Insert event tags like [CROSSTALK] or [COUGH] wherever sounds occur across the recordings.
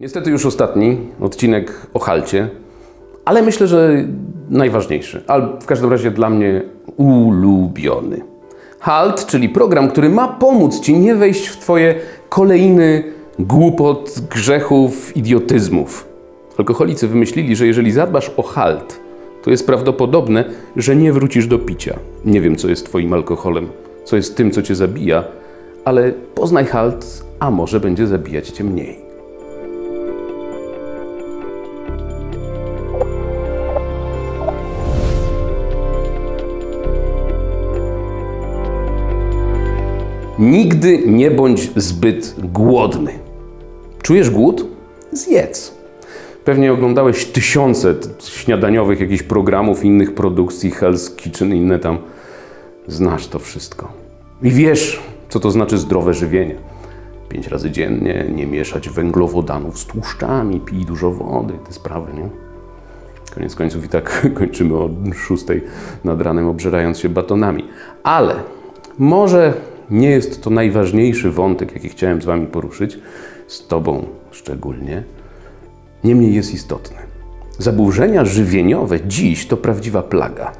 Niestety już ostatni odcinek o halcie, ale myślę, że najważniejszy, ale w każdym razie dla mnie ulubiony. Halt, czyli program, który ma pomóc Ci nie wejść w Twoje kolejny głupot, grzechów, idiotyzmów. Alkoholicy wymyślili, że jeżeli zadbasz o halt, to jest prawdopodobne, że nie wrócisz do picia. Nie wiem, co jest Twoim alkoholem, co jest tym, co Cię zabija, ale poznaj halt, a może będzie zabijać Cię mniej. Nigdy nie bądź zbyt głodny. Czujesz głód? Zjedz. Pewnie oglądałeś tysiące śniadaniowych jakichś programów, innych produkcji, Hell's Kitchen, inne tam. Znasz to wszystko. I wiesz, co to znaczy zdrowe żywienie. Pięć razy dziennie, nie mieszać węglowodanów z tłuszczami, pij dużo wody, te sprawy, nie? Koniec końców i tak [LAUGHS] kończymy o 6 nad ranem obżerając się batonami. Ale może nie jest to najważniejszy wątek, jaki chciałem z Wami poruszyć, z Tobą szczególnie. Niemniej jest istotny. Zaburzenia żywieniowe dziś to prawdziwa plaga.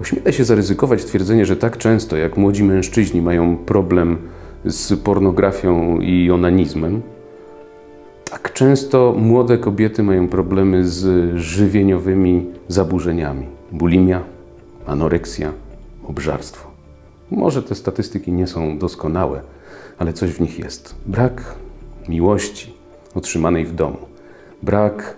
Ośmielę się zaryzykować twierdzenie, że tak często jak młodzi mężczyźni mają problem z pornografią i onanizmem, tak często młode kobiety mają problemy z żywieniowymi zaburzeniami. Bulimia, anoreksja, obżarstwo. Może te statystyki nie są doskonałe, ale coś w nich jest. Brak miłości otrzymanej w domu. Brak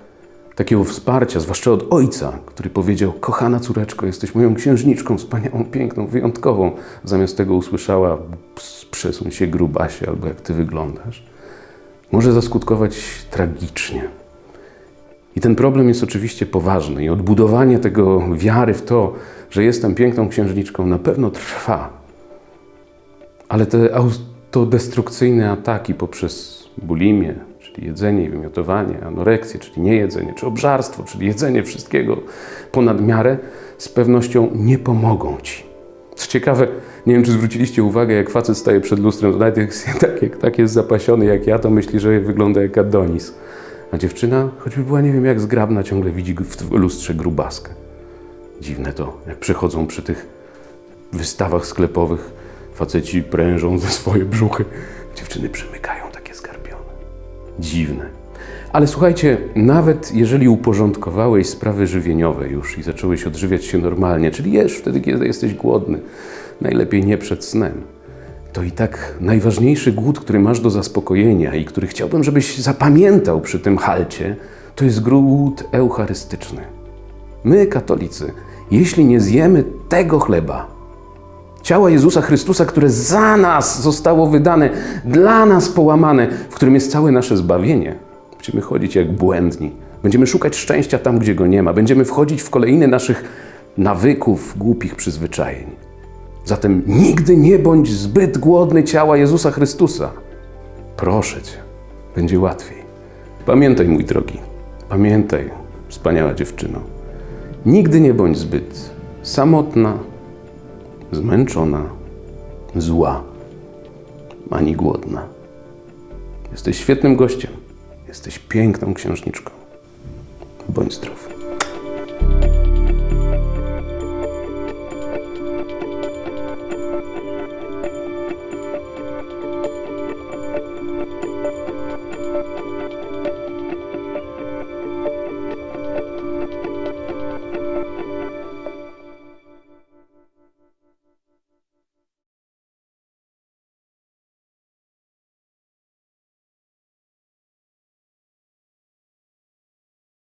takiego wsparcia, zwłaszcza od ojca, który powiedział: Kochana córeczko, jesteś moją księżniczką, wspaniałą, piękną, wyjątkową. Zamiast tego usłyszała: "Ps, Przesuń się, grubasie, albo jak ty wyglądasz. Może zaskutkować tragicznie. I ten problem jest oczywiście poważny i odbudowanie tego wiary w to, że jestem piękną księżniczką, na pewno trwa. Ale te autodestrukcyjne ataki poprzez bulimię, czyli jedzenie i wymiotowanie, anoreksję, czyli niejedzenie, czy obżarstwo, czyli jedzenie wszystkiego ponad miarę, z pewnością nie pomogą ci. Co ciekawe, nie wiem, czy zwróciliście uwagę, jak facet staje przed lustrem, to nawet jak, [LAUGHS] tak, jak tak jest zapasiony jak ja, to myśli, że wygląda jak Adonis. A dziewczyna, choćby była nie wiem jak zgrabna, ciągle widzi w lustrze grubaskę. Dziwne to, jak przechodzą przy tych wystawach sklepowych, faceci prężą ze swoje brzuchy, dziewczyny przymykają takie skarpione. Dziwne. Ale słuchajcie, nawet jeżeli uporządkowałeś sprawy żywieniowe już i zacząłeś odżywiać się normalnie, czyli jesz wtedy, kiedy jesteś głodny, najlepiej nie przed snem, to i tak najważniejszy głód, który masz do zaspokojenia i który chciałbym, żebyś zapamiętał przy tym halcie, to jest głód eucharystyczny. My, katolicy, jeśli nie zjemy tego chleba, ciała Jezusa Chrystusa, które za nas zostało wydane, dla nas połamane, w którym jest całe nasze zbawienie, będziemy chodzić jak błędni. Będziemy szukać szczęścia tam, gdzie go nie ma. Będziemy wchodzić w kolejne naszych nawyków, głupich przyzwyczajeń. Zatem nigdy nie bądź zbyt głodny ciała Jezusa Chrystusa. Proszę Cię, będzie łatwiej. Pamiętaj, mój drogi, pamiętaj, wspaniała dziewczyno. Nigdy nie bądź zbyt samotna, zmęczona, zła, ani głodna. Jesteś świetnym gościem. Jesteś piękną księżniczką. Bądź zdrów.